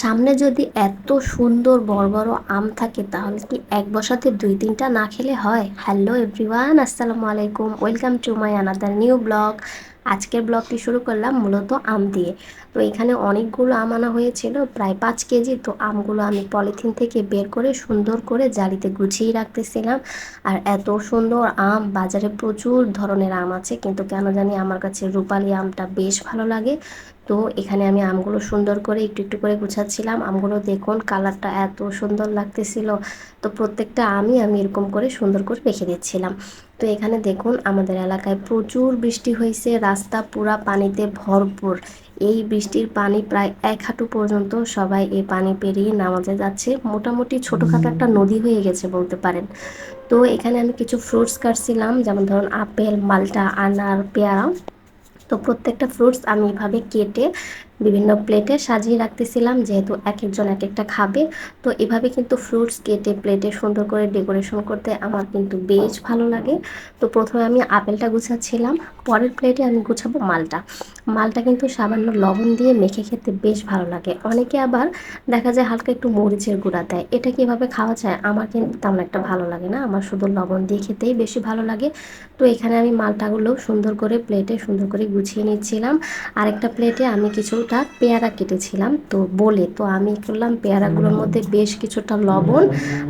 সামনে যদি এত সুন্দর বড় বড় আম থাকে, তাহলে কি এক বসাতে দুই তিনটা না খেলে হয়? হ্যালো এভরিওয়ান আসসালামু আলাইকুম। Welcome to my another new blog আজকের ব্লগটি শুরু করলাম মূলত আম দিয়ে। তো এখানে অনেকগুলো আম আনা হয়েছিল, প্রায় পাঁচ কেজি। তো আমগুলো আমি পলিথিন থেকে বের করে সুন্দর করে জালিতে গুছিয়ে রাখতেছিলাম। আর এত সুন্দর আম, বাজারে প্রচুর ধরনের আম আছে, কিন্তু কেন জানি আমার কাছে রূপালি আমটা বেশ ভালো লাগে। তো এখানে আমি আমগুলো সুন্দর করে একটু একটু করে গুছাচ্ছিলাম। আমগুলো দেখুন, কালারটা এত সুন্দর লাগতেছিল। তো প্রত্যেকটা আমি আমি এরকম করে সুন্দর করে রেখে দিচ্ছিলাম। তো এখানে দেখুন, আমাদের এলাকায় প্রচুর বৃষ্টি হয়েছে, রাস্তা পুরা পানিতে ভরপুর। এই বৃষ্টির পানি প্রায় এক হাঁটু পর্যন্ত সবাই এই পানি পেরিয়ে নামাজে যাচ্ছে। মোটামুটি ছোটোখাটো একটা নদী হয়ে গেছে বলতে পারেন। তো এখানে আমি কিছু ফ্রুটস কাটছিলাম, যেমন ধরুন আপেল, মালটা, আনার, পেয়ারা। তো প্রত্যেকটা ফ্রুটস আমি এভাবে কেটে বিভিন্ন প্লেটে সাজিয়ে রাখতেছিলাম, যেহেতু এক একজন এক একটা খাবে। তো এভাবে কিন্তু ফ্রুটস কেটে প্লেটে সুন্দর করে ডেকোরেশন করতে আমার কিন্তু বেশ ভালো লাগে। তো প্রথমে আমি আপেলটা গুছাচ্ছিলাম, পরের প্লেটে আমি গুছাবো মালটা। মালটা কিন্তু সামান্য লবণ দিয়ে মেখে খেতে বেশ ভালো লাগে। অনেকে আবার দেখা যায় হালকা একটু মরিচের গুঁড়া দেয়। এটা কীভাবে খাওয়া যায় আমার কিন্তু তেমন একটা ভালো লাগে না। আমার শুধু লবণ দিয়ে খেতেই বেশি ভালো লাগে। তো এখানে আমি মালটাগুলো সুন্দর করে প্লেটে সুন্দর করে গুছিয়ে নিচ্ছিলাম। আরেকটা প্লেটে আমি কিছুটা পেয়ারা কেটেছিলাম। তো বলে, তো আমি করলাম পেয়ারাগুলোর মধ্যে বেশ কিছুটা লবণ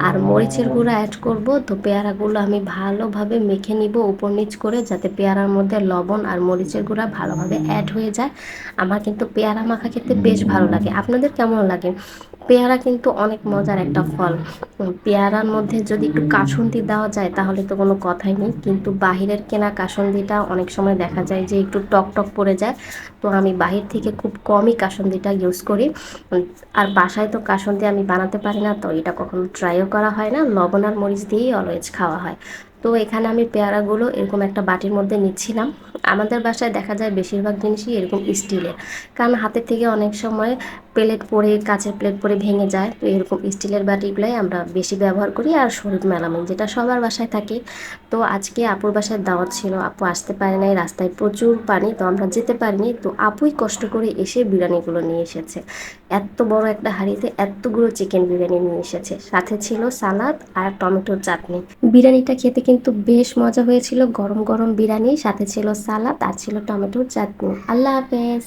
আর মরিচের গুঁড়া অ্যাড করব। তো পেয়ারাগুলো আমি ভালোভাবে মেখে নিব উপর নিচ করে যাতে পেয়ারার মধ্যে লবণ আর মরিচের গুঁড়া ভালোভাবে অ্যাড হয়ে যায়। আমার কিন্তু পেয়ারা মাখা খেতে বেশ ভালো লাগে। আপনাদের কেমন লাগে? পেয়ারা কিন্তু অনেক মজার একটা ফল। পেয়ারার মধ্যে যদি একটু কাসুন্দি দেওয়া যায়, তাহলে তো কোনো কথাই নেই। কিন্তু বাহিরের কেনা কাসুন্দিটা অনেক সময় দেখা যায় যে একটু টক টক পড়ে যায়। তো আমি বাহির থেকে খুব কমই কাসুন্দিটা ইউজ করি। আর বাসায় তো কাসুন্দি আমি বানাতে পারি না, তো এটা কখনো ট্রাইও করা হয় না। লবণ আর মরিচ দিয়েই অলওয়েজ খাওয়া হয়। তো এখানে আমি পেয়ারাগুলো এরকম একটা বাটির মধ্যে নিচ্ছিলাম। আমাদের বাসায় দেখা যায় বেশিরভাগ জিনিসই এরকম স্টিলের। কারণ হাতের থেকে অনেক সময় প্লেট পরে, কাঁচের প্লেট পরে ভেঙে যায়। তো এরকম স্টিলের বাটিগুলোই আমরা বেশি ব্যবহার করি আর শরীর মেলামেন যেটা সবার বাসায় থাকে। তো আজকে আপুর বাসায় দাওয়াত ছিল, আপু আসতে পারে নাই, রাস্তায় প্রচুর পানি, তো আমরা যেতে পারিনি। তো আপুই কষ্ট করে এসে বিরিয়ানিগুলো নিয়ে এসেছে। এত বড় একটা হাঁড়িতে এতগুলো চিকেন বিরিয়ানি নিয়ে এসেছে। সাথে ছিল সালাদ আর টমেটোর চাটনি। বিরিয়ানিটা খেতে কিন্তু বেশ মজা হয়েছিল। গরম গরম বিরিয়ানি সাথে ছিল সালাদ আর ছিল টমেটোর চাটনি। আল্লাহ হাফেজ।